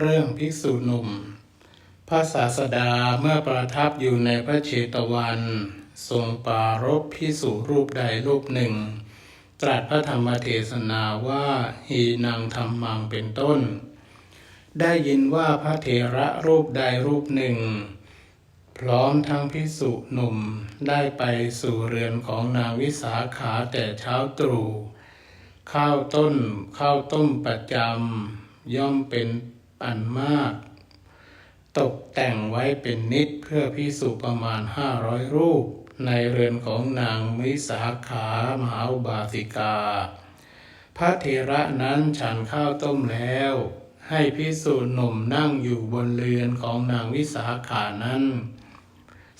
เรื่องภิกษุหนุ่ม พระศาสดาเมื่อประทับอยู่ในพระเชตวัน ทรงปรารภภิกษุรูปใดรูปหนึ่ง ตรัสพระธรรมเทศนาว่าหีนังธรรมังเป็นต้น ได้ยินว่าพระเถระรูปใดรูปหนึ่ง พร้อมทั้งพิสุหนุ่มได้ไปสู่เรือนของนางวิสาขาแต่เช้าตรู่ข้าวต้นข้าวต้มประจำย่อมเป็น อันมาก ตกแต่งไว้เป็นนิดเพื่อพิสุประมาณห้าร้อยรูป ในเรือนของนางวิสาขามหาบาสิกา พระเถระนั้นฉันข้าวต้มแล้ว ให้พิสุหนุ่มนั่งอยู่บนเรือนของนางวิสาขานั้น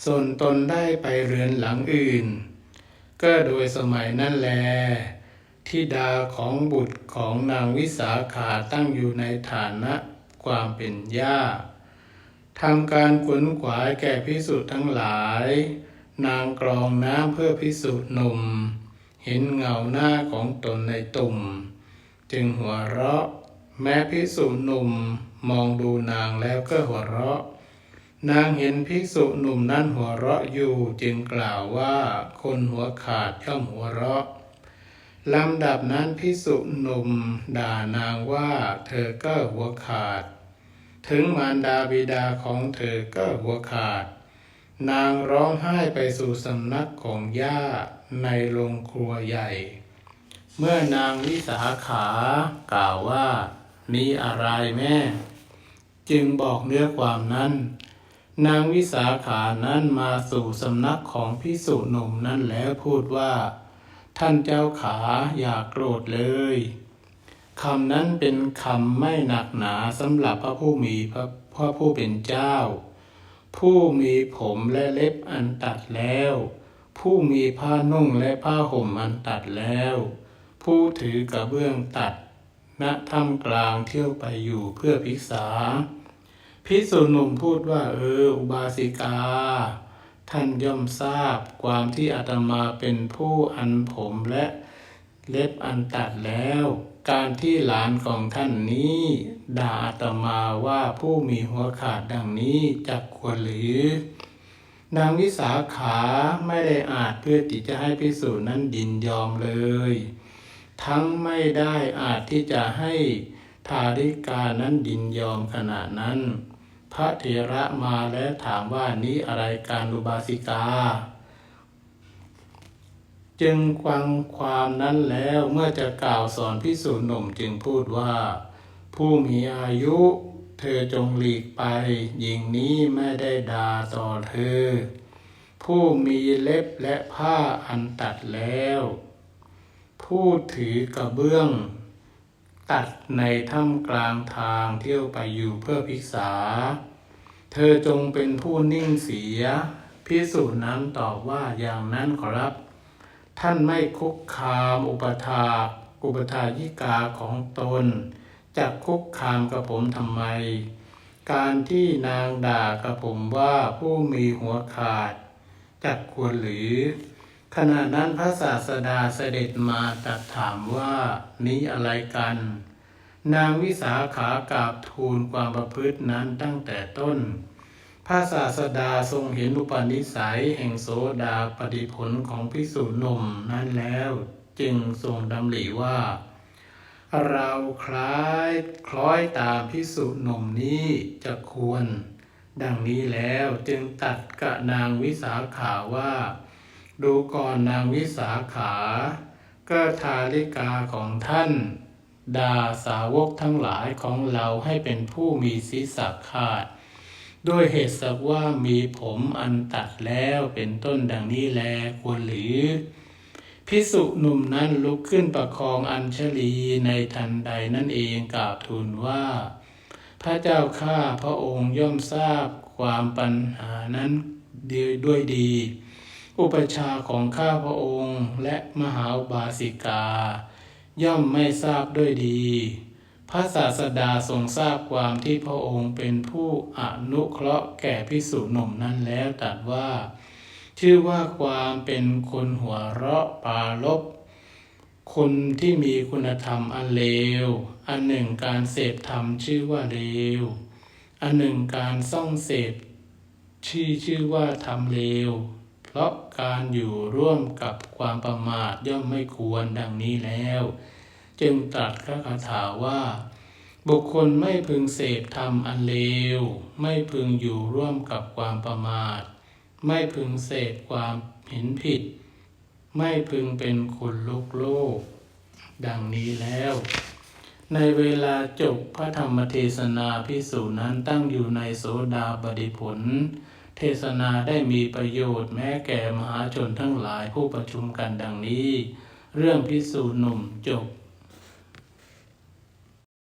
ส่วนตนได้ไปเรือนหลังอื่น ก็โดยสมัยนั้นแลทิดาของบุตรของนางวิสาขาตั้งอยู่ในฐานะ ความเป็นย่าทำการขวนขวายแก่พิสุทั้งหลาย นางกรองน้ำเพื่อพิสุหนุ่ม เห็นเงาหน้าของตนในตุ่ม จึงหัวเราะ แม้พิสุหนุ่มมองดูนางแล้วก็หัวเราะ นางเห็นภิกษุหนุ่มนั้นหัวเราะอยู่จึงกล่าวว่าคนหัวขาดย่อมหัวเราะลำดับนั้นภิกษุหนุ่มด่านางว่าเธอก็หัวขาด ถึงมารดาบิดาของเธอก็หัวขาด นางร้องไห้ไปสู่สำนักของย่าในโรงครัวใหญ่ เมื่อนางวิสาขากล่าวว่ามีอะไรแม่ จึงบอกเนื้อความนั้น นางวิสาขานั้นมาสู่สำนักของพิสุหนุ่มนั้นแล้วพูดว่า ท่านเจ้าขาอย่ากโกรธเลย คำนั้นเป็นคำไม่หนักหนาสำหรับพระผู้มีพระพระผู้เป็นเจ้า ผู้มีผมและเล็บอันตัดแล้ว ผู้มีผ้านุ่งและผ้าห่มอันตัดแล้ว ผู้ถือกระเบื้องตัดณถ้ำกลางเที่ยวไปอยู่เพื่อภิกษาพิสุนุ่มพูดว่าเอออุบาสิกา ท่านย่อมทราบความที่อาตมาเป็นผู้อันผมและเล็บอันตัดแล้ว การที่หลานของท่านนี้ด่าอาตมาว่าผู้มีหัวขาดดังนี้จักควรหรือนางวิสาขาไม่ได้อาจเพื่อที่จะให้พิสูจน์นั้นดินยอมเลย ทั้งไม่ได้อาจที่จะให้ทาริกานั้นดินยอมขนาดนั้น พระเถระมาแล้วถามว่านี้อะไรการอุบาสิกา จึงฟังความนั้นแล้วเมื่อจะกล่าวสอนพิสูจน์หนุ่มจึงพูดว่า ผู้มีอายุ เธอจงหลีกไปหญิงนี้ไม่ได้ด่าต่อเธอ ผู้มีเล็บและผ้าอันตัดแล้ว ผู้ถือกระเบื้อง ตัดในถ้ำกลางทางเที่ยวไปอยู่เพื่อภิกษา เธอจงเป็นผู้นิ่งเสีย พิสูจน์นั้นตอบว่าอย่างนั้นขอรับ ท่านไม่คุกคามอุปถาอุปถายิกาของตนจะคุกคามกับผมทำไม การที่นางด่ากับผมว่าผู้มีหัวขาดจักควรหรือ ขณะนั้นพระศาสดาเสด็จมาตรัสถามว่านี้อะไรกัน นางวิสาขากราบทูลความประพฤตินั้นตั้งแต่ต้น พระศาสดาทรงเห็นอุปนิสัยแห่งโสดาปฏิผลของพิสุหนุ่มนั้นแล้วจึงทรงดำริว่า เราคล้ายคล้อยตามพิสุหนุ่มนี้จะควร ดังนี้แล้วจึงตัดกับนางวิสาขาว่า ดูก่อนนางวิสาขาก็ทาริกาของท่านดาสาวกทั้งหลายของเราให้เป็นผู้มีศีรษะขาด ด้วยเหตุสักว่ามีผมอันตัดแล้วเป็นต้นดังนี้แลควรหรือ พิสุหนุ่มนั้นลุกขึ้นประคองอัญชลีในทันใดนั่นเองกราบทูลว่า พระเจ้าข้าพระองค์ย่อมทราบความปัญหานั้นด้วยดี อุปชาของข้าพระองค์และมหาอุบาสิกา ย่อมไม่ทราบด้วยดี พระศาสดาทรงทราบความที่พระองค์เป็นผู้อนุเคราะห์แก่พิสุหนุ่มนั้นแล้วตรัสว่า ชื่อว่าความเป็นคนหัวเราะปาลบคนที่มีคุณธรรมอันเลว อันหนึ่งการเสพธรรมชื่อว่าเลว อันหนึ่งการส่องเสพชื่อชื่อว่าทำเลว เพราะการอยู่ร่วมกับความประมาทย่อมไม่ควรดังนี้แล้ว จึงตรัสพระคาถาว่า บุคคลไม่พึงเสพธรรมอันเลว ไม่พึงอยู่ร่วมกับความประมาท ไม่พึงเสพความเห็นผิด ไม่พึงเป็นคนโลกโลก ดังนี้แล้ว ในเวลาจบพระธรรมเทศนาพิสูจน์นั้นตั้งอยู่ในโสดาบดิผลเทศนาได้มีประโยชน์แม้แก่มหาชนทั้งหลายผู้ประชุมกันดังนี้ เรื่องพิสูจน์หนุ่มจบ